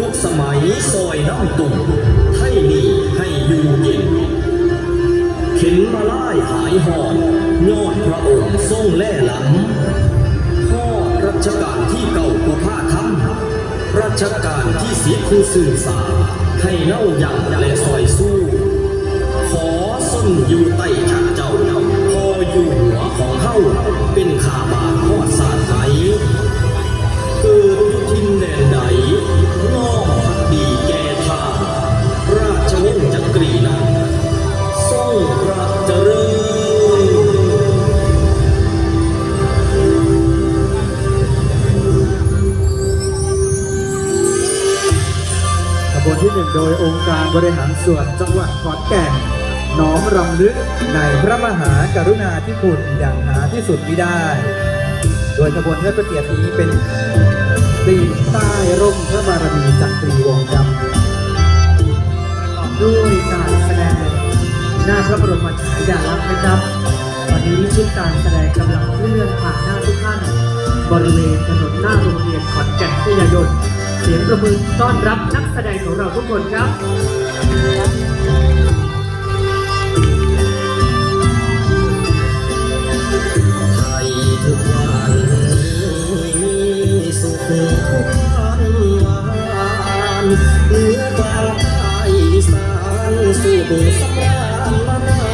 ทุกสมัยซอยน้ำตุ่มให้มีให้อยู่เย็นเข็นมาล่ายหายหอนยอดพระองค์ทรงแล่หลังพ่อรัชกาลที่เก่าผู้ผ้าทำรัชกาลที่สีคู่สื่อสารให้เน่าอย่างและซอยสู้ ขอส้นอยู่ใต้ชักเจ้าพออยู่หัวของเฮาเป็นขาบา บริหารส่วนจังหวัดขอนแก่นน้อมรำลึกในพระมหากรุณาธิคุณอย่างหาที่สุดมิได้ โดยขบวนเทิดพระเกียรตินี้เป็นปีใต้ร่มพระบารมีจักรีวงศ์ครับประกอบด้วยการแสดงหน้าพระบรมฉายาลักษณ์นะครับตอนนี้ชุดการแสดงกำลังเคลื่อนผ่านหน้าทุกท่าน บริเวณถนนหน้า เสียงประมือต้อนรับนักแสดงของเราทุกคนครับไทยทุกวันมีสุขทุกวันเหนือกลางใต้สานสู่สำราญมา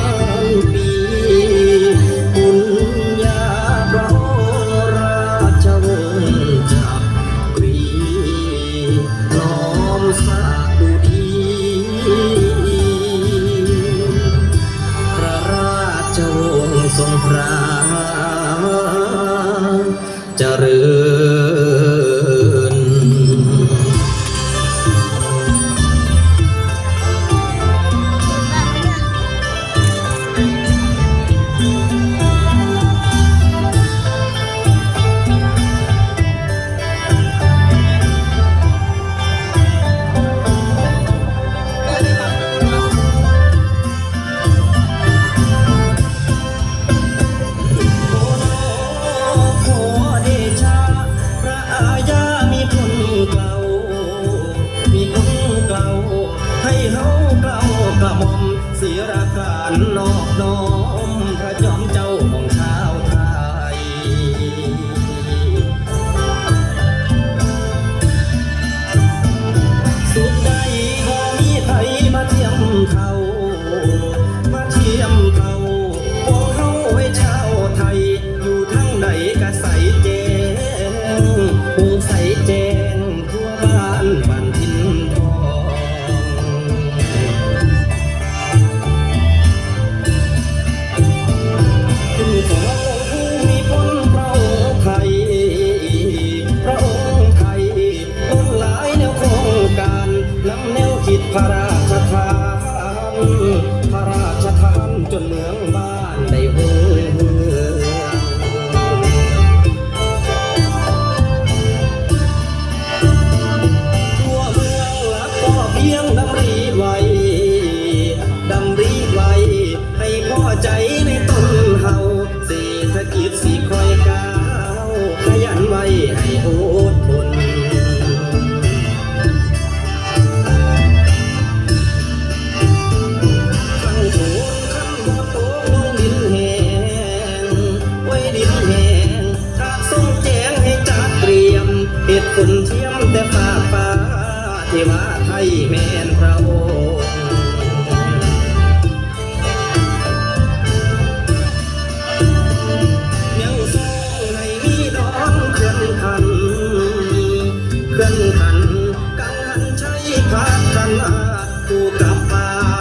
น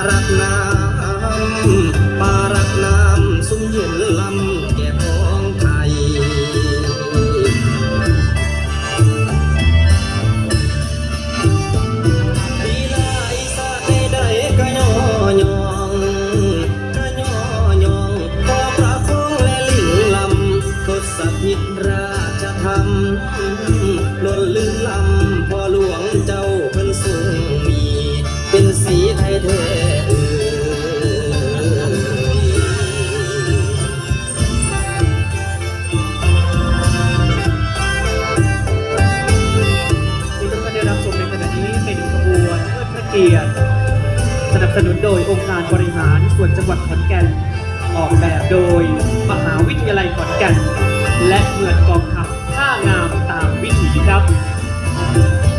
รักน้ำปารักน้ำสุ่มเยืนลำแก่พ้องไทยลีลาอีสานใดๆก็ย่อยองก็ย่อยองพอพระคงและลิงลำทศพิตราชธรรม สนับสนุนโดยองค์การบริหารส่วนจังหวัดขอนแก่น ออกแบบโดยมหาวิทยาลัยขอนแก่น และเมืองกองทัพท่างามตามวิถีครับ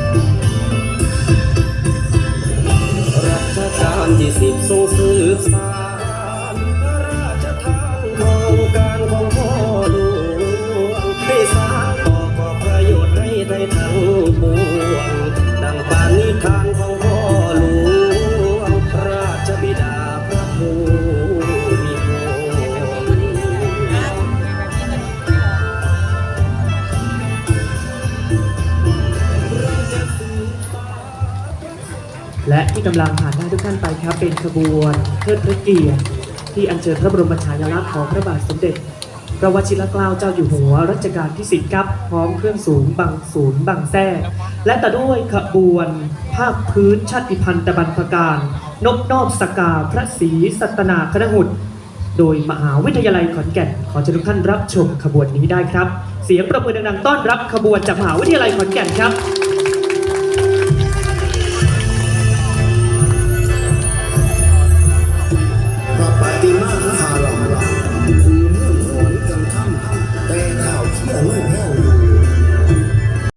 ที่กำลังผ่านหน้าทุกท่านไปครับ เป็นขบวนเทิดพระเกียรติที่อัญเชิญพระบรมฉายาลักษณ์ของพระบาทสมเด็จพระวชิรเกล้าเจ้าอยู่หัวรัชกาลที่สิบครับพร้อมเครื่องสูงบางศูนย์บางแท้และต่อด้วยขบวนภาคพื้นชาติพันธุ์ตะบันพการ นบนอบสกาพระศรีสัตนาคณหุตโดยมหาวิทยาลัยขอนแก่น ขอเชิญทุกท่านรับชมขบวนนี้ได้ครับ เสียงประมือดังๆต้อนรับขบวนจากมหาวิทยาลัยขอนแก่นครับ